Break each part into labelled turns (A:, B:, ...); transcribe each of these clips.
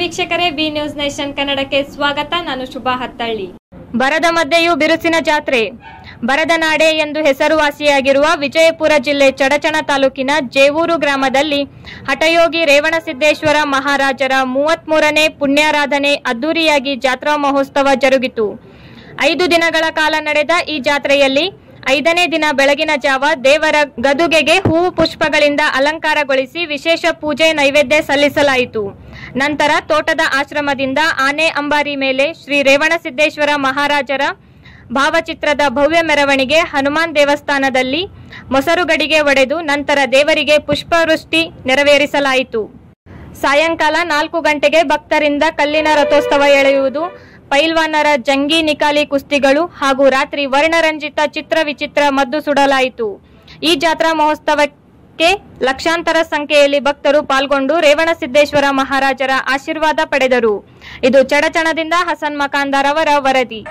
A: ವೀಕ್ಷಕರೇ, B news nation ಕನ್ನಡಕ್ಕೆ ಸ್ವಾಗತ. ನಾನು ಶುಭಾ ಹತ್ತಳ್ಳಿ. ಬರದ ಮಧ್ಯೆಯೂ ಬಿರುಸಿನ ಜಾತ್ರೆ. ಬರದ ನಾಡೆ ಎಂದು ಹೆಸರುವಾಸಿಯಾಗಿರುವ ವಿಜಯಪುರ ಜಿಲ್ಲೆ ಚಡಚಣ ತಾಲೂಕಿನ ಜೇವೂರು ಗ್ರಾಮದಲ್ಲಿ ಹಠಯೋಗಿ ರೇವಣಸಿದ್ದೇಶ್ವರ ಮಹಾರಾಜರ ಮೂವತ್ಮೂರನೇ ಪುಣ್ಯಾರಾಧನೆ ಅದ್ದೂರಿಯಾಗಿ ಜಾತ್ರಾ ಮಹೋತ್ಸವ ಜರುಗಿತು. ಐದು ದಿನಗಳ ಕಾಲ ನಡೆದ ಈ ಜಾತ್ರೆಯಲ್ಲಿ ಐದನೇ ದಿನ ಬೆಳಗಿನ ಜಾವ ದೇವರ ಗದುಗೆಗೆ ಹೂವು ಪುಷ್ಪಗಳಿಂದ ಅಲಂಕಾರಗೊಳಿಸಿ ವಿಶೇಷ ಪೂಜೆ ನೈವೇದ್ಯ ಸಲ್ಲಿಸಲಾಯಿತು. ನಂತರ ತೋಟದ ಆಶ್ರಮದಿಂದ ಆನೆ ಅಂಬಾರಿ ಮೇಲೆ ಶ್ರೀ ರೇವಣಸಿದ್ದೇಶ್ವರ ಮಹಾರಾಜರ ಭಾವಚಿತ್ರದ ಭವ್ಯ ಮೆರವಣಿಗೆ ಹನುಮಾನ್ ದೇವಸ್ಥಾನದಲ್ಲಿ ಮೊಸರುಗಡಿಗೆ ಒಡೆದು ನಂತರ ದೇವರಿಗೆ ಪುಷ್ಪವೃಷ್ಟಿ ನೆರವೇರಿಸಲಾಯಿತು. ಸಾಯಂಕಾಲ ನಾಲ್ಕು ಗಂಟೆಗೆ ಭಕ್ತರಿಂದ ಕಲ್ಲಿನ ರಥೋತ್ಸವ ಎಳೆಯುವುದು ಪೈಲ್ವಾನರ ಜಂಗಿ ನಿಕಾಲಿ ಕುಸ್ತಿಗಳು ಹಾಗೂ ರಾತ್ರಿ ವರ್ಣರಂಜಿತ ಚಿತ್ರ ವಿಚಿತ್ರ ಮದ್ದು ಸುಡಲಾಯಿತು. ಈ ಜಾತ್ರಾ ಮಹೋತ್ಸವಕ್ಕೆ ಲಕ್ಷಾಂತರ ಸಂಖ್ಯೆಯಲ್ಲಿ ಭಕ್ತರು ಪಾಲ್ಗೊಂಡು ರೇವಣಸಿದ್ದೇಶ್ವರ ಮಹಾರಾಜರ ಆಶೀರ್ವಾದ ಪಡೆದರು. ಇದು ಚಡಚಣದಿಂದ ಹಸನ್ ಮಕಾಂದಾರ್ ಅವರ ವರದಿ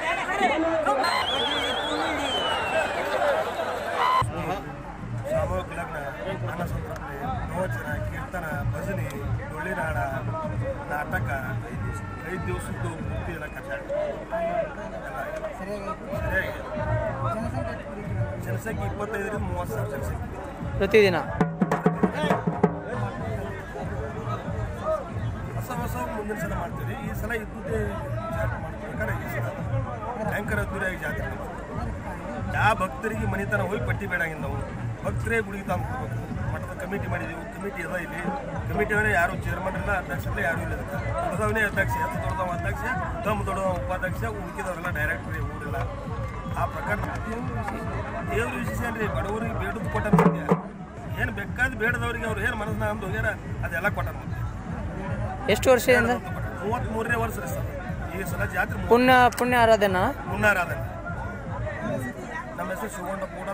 B: ಕೀರ್ತನ ಭಜನೆ ಡೊಳ್ಳಿನಾಡ ನಾಟಕ ಐದು ದಿವಸದ್ದು ಮೂರ್ತಿ ಎಲ್ಲ ಕಟ್ಟಾಡಿ ಸರಿಯಾಗಿ ಜನಸಂಖ್ಯೆ ಇಪ್ಪತ್ತೈದರಿಂದ ಮೂವತ್ತು ಸಾವಿರ ಜನಸಂಖ್ಯೆ
C: ಪ್ರತಿದಿನ?
B: ಹೊಸ ಹೊಸ ಮುಂದಿನ ಸಲ ಮಾಡ್ತೀವಿ. ಈ ಸಲ ಇದ್ದೇ ಜಾತ್ರೆ ಮಾಡ್ಬೇಕಾದ್ರೆ ಈ ಸಲ ಭಯಂಕರ ಅದ್ದೂರಿಯಾಗಿ ಜಾತ್ರೆ. ಯಾವ ಭಕ್ತರಿಗೆ ಮನೆತನ ಹೋಗಿ ಪಟ್ಟಿ ಬೇಡಾಗಿಲ್ಲ ನಾವು. ಭಕ್ತರೇ ಗುಡಿಗೆ ತಂದು ಕಮಿಟಿ ಮಾಡಿದೀವಿ ಕಮಿಟಿ ಅದ ಇಲ್ಲಿ. ಕಮಿಟಿ ಅವರೇ ಯಾರು ಚೇರ್ಮನ್ ಇಲ್ಲ ಅಧ್ಯಕ್ಷ ಇಲ್ಲ ಯಾರು ಇಲ್ಲ. ದೊಡ್ಡದವನೇ ಅಧ್ಯಕ್ಷ ಎಷ್ಟು ದೊಡ್ಡದವ ಅಧ್ಯಕ್ಷ ತಮ್ಮ ದೊಡ್ಡವ ಉಪಾಧ್ಯಕ್ಷ ಉಳಿಕಿದವರೆಲ್ಲ ಡೈರೆಕ್ಟ್ರಿ ಊರಿಲ್ಲ. ಆ ಪ್ರಕಾರ ದೇವ್ರ ವಿಶೇಷ ಏನ್ರಿ? ಬಡವರಿಗೆ ಕೊಟ್ಟಾರ ಕೊಟ್ಟ ಏನು ಬೇಕಾದ ಬೇಡದವ್ರಿಗೆ ಅವ್ರು ಏನು ಮನಸ್ಸನ್ನ ಅಂದು ಹೋಗ್ಯಾರ ಅದೆಲ್ಲ ಕೊಟ್ಟಾರ ಮತ್ತೆ
C: ಎಷ್ಟು ವರ್ಷದಿಂದ
B: ಮೂವತ್ಮೂರನೇ ವರ್ಷ ರೀ ಸರ್. ಈ ಸಲ ಜಾತ್ರೆ
C: ಪುಣ್ಯ ಪುಣ್ಯ ಆರಾಧನಾ
B: ಮುನ್ನಾರಾಧನೆ ನಮ್ಮ ಹೆಸರು ಶಿವಗೊಂಡ ಕೂಡ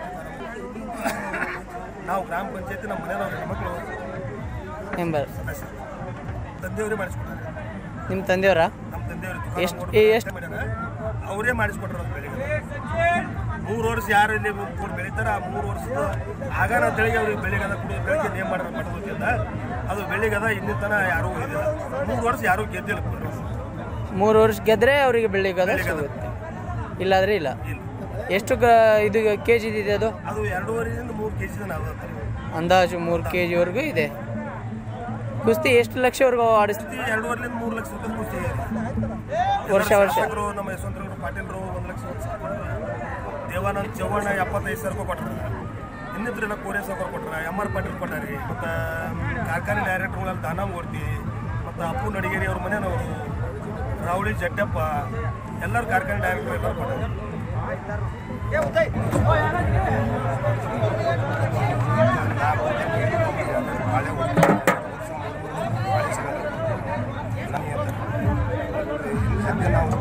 B: ನಾವು ಗ್ರಾಮ ಪಂಚಾಯತಿ ನಮ್ಮ ಮನೆಯವ್ರ ಹೆಣ್ಮಕ್ಳು.
C: ಮೆಂಬರ್
B: ತಂದೆಯವರೇ ಮಾಡಿಸ್ಕೊಟ್ಟಾರೆ
C: ನಿಮ್ಮ ತಂದೆಯವರ?
B: ನಮ್ಮ ತಂದೆಯವರು
C: ಎಷ್ಟು ಎಷ್ಟ್-
B: ಅವರೇ ಮಾಡಿಸ್ಕೊಟ್ರು ಅದು ಬೆಳಿಗ್ಗೆ. ಮೂರು ವರ್ಷ ಯಾರು ಇಲ್ಲಿ ಕೂಡ ಬೆಳೀತಾರ ಆ ಮೂರು ವರ್ಷದ ಆಗಾನ ತಳಿಗೆ ಅವ್ರಿಗೆ ಬೆಳಿಗ್ಗೆ ಕೂಡ ಬೆಳಿಗ್ಗೆ ನೇಮ್ ಮಾಡೋದು ಮಠದಿಂದ ಅದು ಬೆಳಿಗ್ಗೆ ಇನ್ನೂ ತನ ಯಾರೂ ಇದಿಲ್ಲ ಮೂರು ವರ್ಷ ಯಾರೂ ಗೆದ್ದಿಲ್ಲ.
C: ಮೂರು ವರ್ಷ ಗೆದ್ರೆ ಅವರಿಗೆ
B: ಬೆಳಿಗ್ಗೆ.
C: ಸಿಗುತ್ತೆ. ಇಲ್ಲಾದ್ರೆ ಇಲ್ಲ.
B: ಇಲ್ಲ.
C: ಎಷ್ಟು ಗ ಇದು ಕೆ ಜಿ ಇದೆ ಅದು?
B: ಅದು ಎರಡೂವರೆಯಿಂದ ಮೂರು ಕೆ ಜಿ
C: ಅಂದಾಜು ಮೂರು ಕೆ ಜಿವರೆಗೂ ಇದೆ. ಕುಸ್ತಿ ಎಷ್ಟು ಲಕ್ಷವರೆಗೂ ಆಡಿಸ್ತೀವಿ
B: ಎರಡೂವರೆಲಿಂದ ಮೂರು ಲಕ್ಷ ಕುಸ್ತಿ.
C: ವರ್ಷ ವರ್ಷ.
B: ನಮ್ಮ ಯಶವಂತರವರು ಪಾಟೀಲ್ರು ಒಂದು ಲಕ್ಷ ದೇವಾನಂದ್ ಚವ್ಹಾಣ ಎಪ್ಪತ್ತೈದು ಸಾವಿರ ರೂಪಾಯಿ ಕೊಟ್ಟಾರ ಇನ್ನಿಬ್ಬರೆಲ್ಲ ಕೋರೆ ಸಾವಿರ ಕೊಟ್ಟರು ಎಂ ಆರ್ ಪಾಟೀಲ್ ಕೊಟ್ಟಾರಿ. ಮತ್ತು ಕಾರ್ಖಾನೆ ಡೈರೆಕ್ಟರ್ಗಳಲ್ಲಿ ದಾನ ಮೂರ್ತಿ ಮತ್ತು ಅಪ್ಪು ನಡಿಗೇರಿ ಅವ್ರ ಮನೆಯವರು ರಾವಳಿ ಜಡ್ಡಪ್ಪ ಎಲ್ಲರೂ ಕಾರ್ಖಾನೆ ಡೈರೆಕ್ಟರ್ ಎಲ್ಲರೂ ಕೊಟ್ಟಾರೆ. ಸದ್ಯ ನಾವು